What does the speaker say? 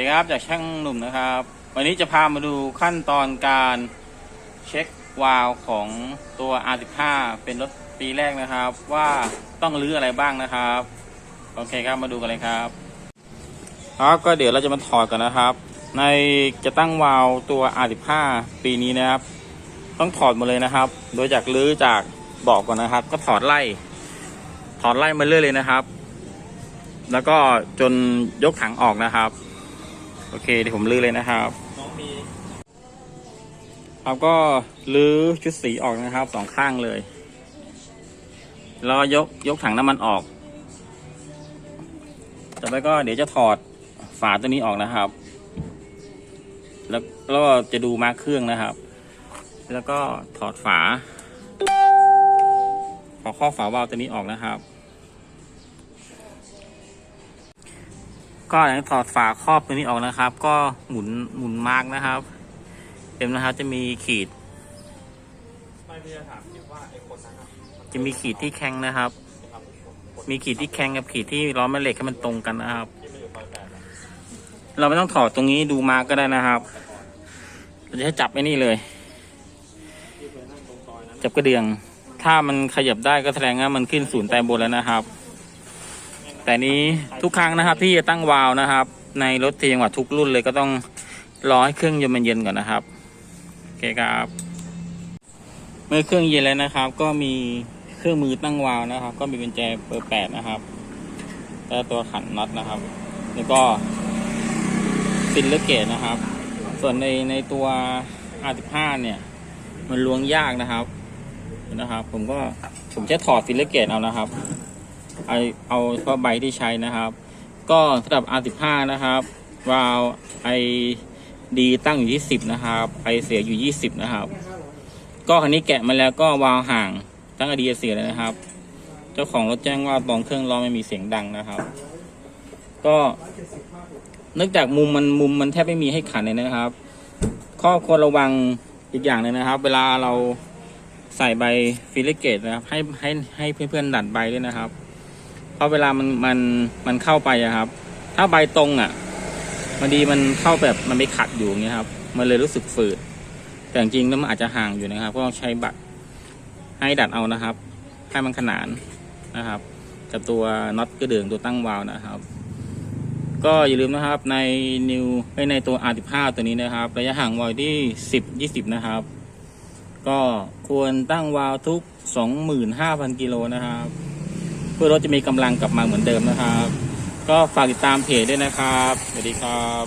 ดีครับจากช่างหนุ่มนะครับ วันนี้จะพามาดูขั้นตอนการเช็ควาล์วของตัว R15 เป็นรถปีแรกนะครับ ว่าต้องรื้ออะไรบ้างนะครับ โอเคครับมาดูกันเลยครับ ครับก็เดี๋ยวเราจะมาถอดกันนะครับ ในจะตั้งวาล์วตัว R15 ปีนี้นะครับ ต้องถอดหมดเลยนะครับ โดยจากรื้อจากเบอกก่อนนะครับ ก็ถอดไล่ ถอดไล่มาเรื่อยเลยนะครับ แล้วก็จนยกถังออกนะครับ โอเคเดี๋ยวผมลื้อเลยนะครับครับก็ลื้อชุดสีออกนะครับสองข้างเลยแล้วยกยกถังน้ำมันออกต่อไปก็เดี๋ยวจะถอดฝาตัวนี้ออกนะครับ แล้วแล้วก็จะดูมาเครื่องนะครับ แล้วก็ถอดฝาขอข้อฝาวาล์วตัวนี้ออกนะครับ ก็หลังถอดฝาครอบตัวนี้ออกนะครับ ก็หมุนหมุนมาร์กนะครับเต็มนะครับจะมีขีด จะมีขีดที่แข็งนะครับ มีขีดที่แข็งกับขีดที่ล้อแม่เหล็กให้มันตรงกันนะครับ เราไม่ต้องถอดตรงนี้ดูมากก็ได้นะครับเราจะให้จับไอ้นี่เลย จับกระเดื่อง ถ้ามันขยับได้ก็แสดงว่ามันขึ้นศูนย์แต่บนแล้วนะครับ แต่นี้ทุกครั้งนะครับที่จะตั้งวาล์วนะครับ ในรถเที่จังหวัดทุกรุ่นเลยก็ต้องรอให้เครื่องยนต์มันเย็นก่อนนะครับโอเคครับ เมื่อเครื่องเย็นแล้วนะครับ ก็มีเครื่องมือตั้งวาล์วนะครับ ก็มีกุญแจเบอร์แปดนะครับแล้วตัวขันน็อตนะครับ แล้วก็ฟิลเลอร์เกตนะครับ ส่วนในในตัว R15 เนี่ย มันล้วงยากนะครับนะครับ ผมก็ผมจะถอดฟิลเลอร์เกตเอานะครับ เอาเอาเฉพาะใบที่ใช้นะครับ ก็สำหรับ R15 นะครับวาล์วไอดีตั้งอยู่ที่ 10 นะครับไอเสียอยู่ 20 นะครับ ก็คันนี้แกะมาแล้วก็วาล์วห่างตั้งไอเดียเสียเลยนะครับ เจ้าของรถแจ้งว่าตองเครื่องล้อไม่มีเสียงดังนะครับ ก็เนื่องจากมุมมันมุมมันแทบไม่มีให้ขันเลยนะครับ ข้อควรระวังอีกอย่างหนึงนะครับ เวลาเราใส่ใบฟิลิเกตนะครับ ให้ให้ให้เพื่อนๆดัดใบด้วยนะครับ เพราะเวลามันมันมันเข้าไปอะครับ ถ้าใบตรงอะมันดีมันเข้าแบบมันไม่ขัดอยู่อย่างเงี้ยครับ มันเลยรู้สึกฝืด แต่จริงแล้วมันอาจจะห่างอยู่นะครับ ก็ต้องใช้บัตรให้ดัดเอานะครับ ให้มันขนานนะครับ กับตัวน็อตกระเดื่องตัวตั้งวาล์วนะครับ ก็อย่าลืมนะครับในนิวในตัว R15 ตัวนี้นะครับ ระยะห่างวาล์วที่ 10 20 นะครับ ก็ควรตั้งวาล์วทุก 25,000 กิโลนะครับ เพื่อรถจะมีกำลังกลับมาเหมือนเดิมนะครับ ก็ฝากติดตามเพจด้วยนะครับ สวัสดีครับ